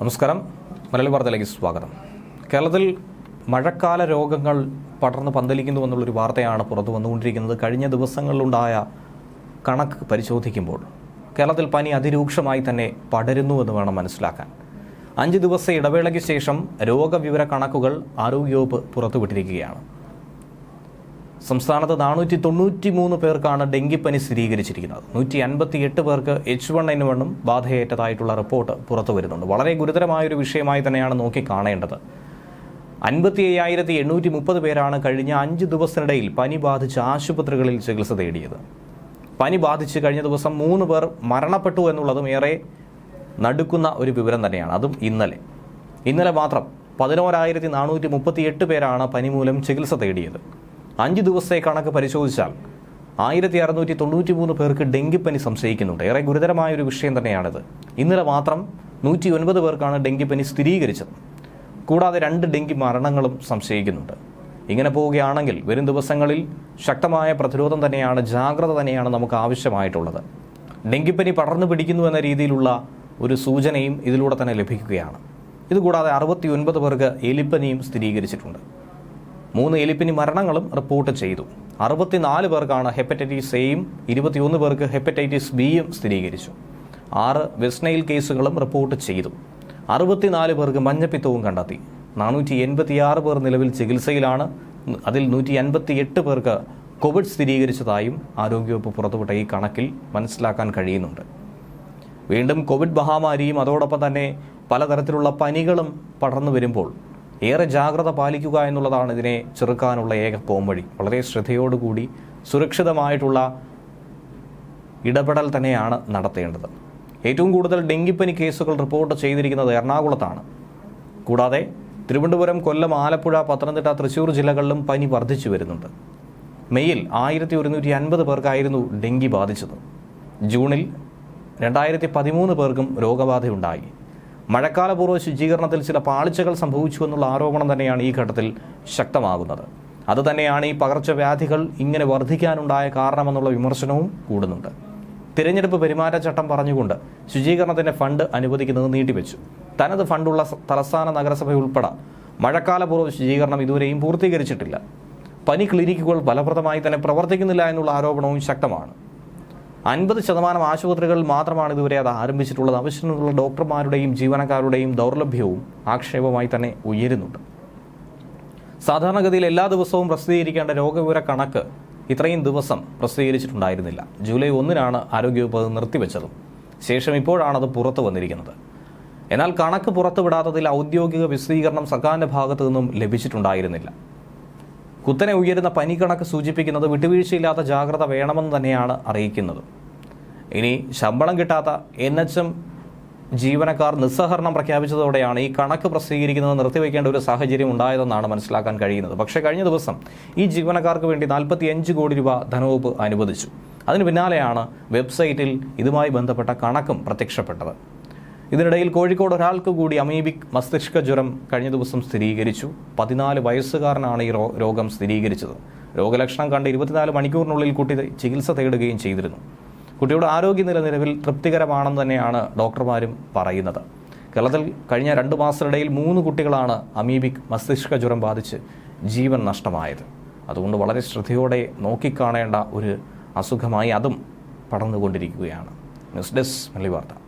നമസ്കാരം. മലയാളി വാർത്തയിലേക്ക് സ്വാഗതം. കേരളത്തിൽ മഴക്കാല രോഗങ്ങൾ പടർന്ന് പന്തലിക്കുന്നു എന്നുള്ളൊരു വാർത്തയാണ് പുറത്തു വന്നുകൊണ്ടിരിക്കുന്നത്. കഴിഞ്ഞ ദിവസങ്ങളിലുണ്ടായ കണക്ക് പരിശോധിക്കുമ്പോൾ കേരളത്തിൽ പനി അതിരൂക്ഷമായി തന്നെ പടരുന്നു എന്ന് വേണം മനസ്സിലാക്കാൻ. അഞ്ച് ദിവസ ഇടവേളയ്ക്ക് ശേഷം രോഗവിവര കണക്കുകൾ ആരോഗ്യവകുപ്പ് പുറത്തുവിട്ടിരിക്കുകയാണ്. സംസ്ഥാനത്ത് നാനൂറ്റി തൊണ്ണൂറ്റി മൂന്ന് പേർക്കാണ് ഡെങ്കിപ്പനി സ്ഥിരീകരിച്ചിരിക്കുന്നത്. നൂറ്റി അൻപത്തി എട്ട് പേർക്ക് എച്ച് വൺ എൻ വണ്ണും ബാധയേറ്റതായിട്ടുള്ള റിപ്പോർട്ട് പുറത്തു വരുന്നുണ്ട്. വളരെ ഗുരുതരമായൊരു വിഷയമായി തന്നെയാണ് നോക്കി കാണേണ്ടത്. അൻപത്തി അയ്യായിരത്തി എണ്ണൂറ്റി മുപ്പത് പേരാണ് കഴിഞ്ഞ അഞ്ച് ദിവസത്തിനിടയിൽ പനി ബാധിച്ച് ആശുപത്രികളിൽ ചികിത്സ തേടിയത്. പനി ബാധിച്ച് കഴിഞ്ഞ ദിവസം മൂന്ന് പേർ മരണപ്പെട്ടു എന്നുള്ളതും ഏറെ നടുക്കുന്ന ഒരു വിവരം തന്നെയാണ്. അതും ഇന്നലെ. ഇന്നലെ മാത്രം പതിനോരായിരത്തി നാനൂറ്റി മുപ്പത്തി എട്ട് പേരാണ് പനി മൂലം ചികിത്സ തേടിയത്. അഞ്ച് ദിവസത്തെ കണക്ക് പരിശോധിച്ചാൽ ആയിരത്തി അറുന്നൂറ്റി തൊണ്ണൂറ്റി മൂന്ന് പേർക്ക് ഡെങ്കിപ്പനി സംശയിക്കുന്നുണ്ട്. ഏറെ ഗുരുതരമായ ഒരു വിഷയം തന്നെയാണിത്. ഇന്നലെ മാത്രം നൂറ്റി ഒൻപത് പേർക്കാണ് ഡെങ്കിപ്പനി സ്ഥിരീകരിച്ചത്. കൂടാതെ രണ്ട് ഡെങ്കി മരണങ്ങളും സംശയിക്കുന്നുണ്ട്. ഇങ്ങനെ പോവുകയാണെങ്കിൽ വരും ദിവസങ്ങളിൽ ശക്തമായ പ്രതിരോധം തന്നെയാണ് ജാഗ്രത തന്നെയാണ് നമുക്ക് ആവശ്യമായിട്ടുള്ളത്. ഡെങ്കിപ്പനി പടർന്നു പിടിക്കുന്നു എന്ന രീതിയിലുള്ള ഒരു സൂചനയും ഇതിലൂടെ തന്നെ ലഭിക്കുകയാണ്. ഇതുകൂടാതെ അറുപത്തി ഒൻപത് പേർക്ക് എലിപ്പനിയും സ്ഥിരീകരിച്ചിട്ടുണ്ട്. മൂന്ന് എലിപ്പനി മരണങ്ങളും റിപ്പോർട്ട് ചെയ്തു. അറുപത്തിനാല് പേർക്കാണ് ഹെപ്പറ്റൈറ്റിസ് എയും ഇരുപത്തിയൊന്ന് പേർക്ക് ഹെപ്പറ്റൈറ്റിസ് ബിയും സ്ഥിരീകരിച്ചു. ആറ് വെസ്നൈൽ കേസുകളും റിപ്പോർട്ട് ചെയ്തു. അറുപത്തിനാല് പേർക്ക് മഞ്ഞപ്പിത്തവും കണ്ടെത്തി. നാനൂറ്റി എൺപത്തിയാറ് പേർ നിലവിൽ ചികിത്സയിലാണ്. അതിൽ നൂറ്റി അൻപത്തി എട്ട് പേർക്ക് കോവിഡ് സ്ഥിരീകരിച്ചതായും ആരോഗ്യവകുപ്പ് പുറത്തുവിട്ട ഈ കണക്കിൽ മനസ്സിലാക്കാൻ കഴിയുന്നുണ്ട്. വീണ്ടും കോവിഡ് മഹാമാരിയും അതോടൊപ്പം തന്നെ പലതരത്തിലുള്ള പനികളും പടർന്നു വരുമ്പോൾ ഏറെ ജാഗ്രത പാലിക്കുക എന്നുള്ളതാണ് ഇതിനെ ചെറുക്കാനുള്ള ഏക പോംവഴി. വളരെ ശ്രദ്ധയോടുകൂടി സുരക്ഷിതമായിട്ടുള്ള ഇടപെടൽ തന്നെയാണ് നടത്തേണ്ടത്. ഏറ്റവും കൂടുതൽ ഡെങ്കിപ്പനി കേസുകൾ റിപ്പോർട്ട് ചെയ്തിരിക്കുന്നത് എറണാകുളത്താണ്. കൂടാതെ തിരുവനന്തപുരം കൊല്ലം ആലപ്പുഴ പത്തനംതിട്ട തൃശ്ശൂർ ജില്ലകളിലും പനി വർദ്ധിച്ചു വരുന്നുണ്ട്. മെയ്യിൽ ആയിരത്തി ഒരുന്നൂറ്റി അൻപത് പേർക്കായിരുന്നു ഡെങ്കി ബാധിച്ചത്. ജൂണിൽ രണ്ടായിരത്തി പതിമൂന്ന് പേർക്കും രോഗബാധയുണ്ടായി. മഴക്കാലപൂർവ ശുചീകരണത്തിൽ ചില പാളിച്ചകൾ സംഭവിച്ചു എന്നുള്ള ആരോപണം തന്നെയാണ് ഈ ഘട്ടത്തിൽ ശക്തമാകുന്നത്. അതുതന്നെയാണ് ഈ പകർച്ചവ്യാധികൾ ഇങ്ങനെ വർദ്ധിക്കാനുണ്ടായ കാരണമെന്നുള്ള വിമർശനവും കൂടുന്നുണ്ട്. തിരഞ്ഞെടുപ്പ് പെരുമാറ്റച്ചട്ടം പറഞ്ഞുകൊണ്ട് ശുചീകരണത്തിന്റെ ഫണ്ട് അനുവദിക്കുന്നത് നീട്ടിവെച്ചു. തനത് ഫണ്ടുള്ള തലസ്ഥാന നഗരസഭ ഉൾപ്പെടെ മഴക്കാലപൂർവ ശുചീകരണം ഇതുവരെയും പൂർത്തീകരിച്ചിട്ടില്ല. പനി ക്ലിനിക്കുകൾ ഫലപ്രദമായി തന്നെ പ്രവർത്തിക്കുന്നില്ല എന്നുള്ള ആരോപണവും ശക്തമാണ്. അൻപത് ശതമാനം ആശുപത്രികളിൽ മാത്രമാണ് ഇതുവരെ അത് ആരംഭിച്ചിട്ടുള്ളത്. ആവശ്യത്തിനുള്ള ഡോക്ടർമാരുടെയും ജീവനക്കാരുടെയും ദൗർലഭ്യവും ആക്ഷേപമായി തന്നെ ഉയരുന്നുണ്ട്. സാധാരണഗതിയിൽ എല്ലാ ദിവസവും പ്രസിദ്ധീകരിക്കേണ്ട രോഗവിവര കണക്ക് ഇത്രയും ദിവസം പ്രസിദ്ധീകരിച്ചിട്ടുണ്ടായിരുന്നില്ല. ജൂലൈ ഒന്നിനാണ് ആരോഗ്യവകുപ്പ് അത് നിർത്തിവെച്ചതും. ശേഷം ഇപ്പോഴാണ് അത് പുറത്തു വന്നിരിക്കുന്നത്. എന്നാൽ കണക്ക് പുറത്തുവിടാത്തതിൽ ഔദ്യോഗിക വിശദീകരണം സർക്കാരിന്റെ ഭാഗത്തു നിന്നും ലഭിച്ചിട്ടുണ്ടായിരുന്നില്ല. കുത്തനെ ഉയരുന്ന പനി കണക്ക് സൂചിപ്പിക്കുന്നത് വിട്ടുവീഴ്ചയില്ലാത്ത ജാഗ്രത വേണമെന്ന് തന്നെയാണ് അറിയിക്കുന്നത്. ഇനി ശമ്പളം കിട്ടാത്ത എൻ എച്ച് എം ജീവനക്കാർ നിസ്സഹരണം പ്രഖ്യാപിച്ചതോടെയാണ് ഈ കണക്ക് പ്രസിദ്ധീകരിക്കുന്നത് നിർത്തിവെക്കേണ്ട ഒരു സാഹചര്യം ഉണ്ടായതെന്നാണ് മനസ്സിലാക്കാൻ കഴിയുന്നത്. പക്ഷേ കഴിഞ്ഞ ദിവസം ഈ ജീവനക്കാർക്ക് വേണ്ടി നാൽപ്പത്തി അഞ്ച് കോടി രൂപ ധനവകുപ്പ് അനുവദിച്ചു. അതിന് പിന്നാലെയാണ് വെബ്സൈറ്റിൽ ഇതുമായി ബന്ധപ്പെട്ട കണക്കും പ്രത്യക്ഷപ്പെട്ടത്. ഇതിനിടയിൽ കോഴിക്കോട് ഒരാൾക്ക് കൂടി അമീബിക് മസ്തിഷ്ക ജ്വരം കഴിഞ്ഞ ദിവസം സ്ഥിരീകരിച്ചു. പതിനാല് വയസ്സുകാരനാണ് ഈ രോഗം സ്ഥിരീകരിച്ചത്. രോഗലക്ഷണം കണ്ട് ഇരുപത്തിനാല് മണിക്കൂറിനുള്ളിൽ കുട്ടി ചികിത്സ തേടുകയും ചെയ്തിരുന്നു. കുട്ടിയുടെ ആരോഗ്യനില നിലവിൽ തൃപ്തികരമാണെന്ന് തന്നെയാണ് ഡോക്ടർമാരും പറയുന്നത്. കേരളത്തിൽ കഴിഞ്ഞ രണ്ട് മാസത്തിനിടയിൽ മൂന്ന് കുട്ടികളാണ് അമീബിക് മസ്തിഷ്ക ജ്വരം ബാധിച്ച് ജീവൻ നഷ്ടമായത്. അതുകൊണ്ട് വളരെ ശ്രദ്ധയോടെ നോക്കിക്കാണേണ്ട ഒരു അസുഖമായി അതും പടർന്നുകൊണ്ടിരിക്കുകയാണ്. ന്യൂസ് ഡെസ്ക് മല്ലി വാർത്ത.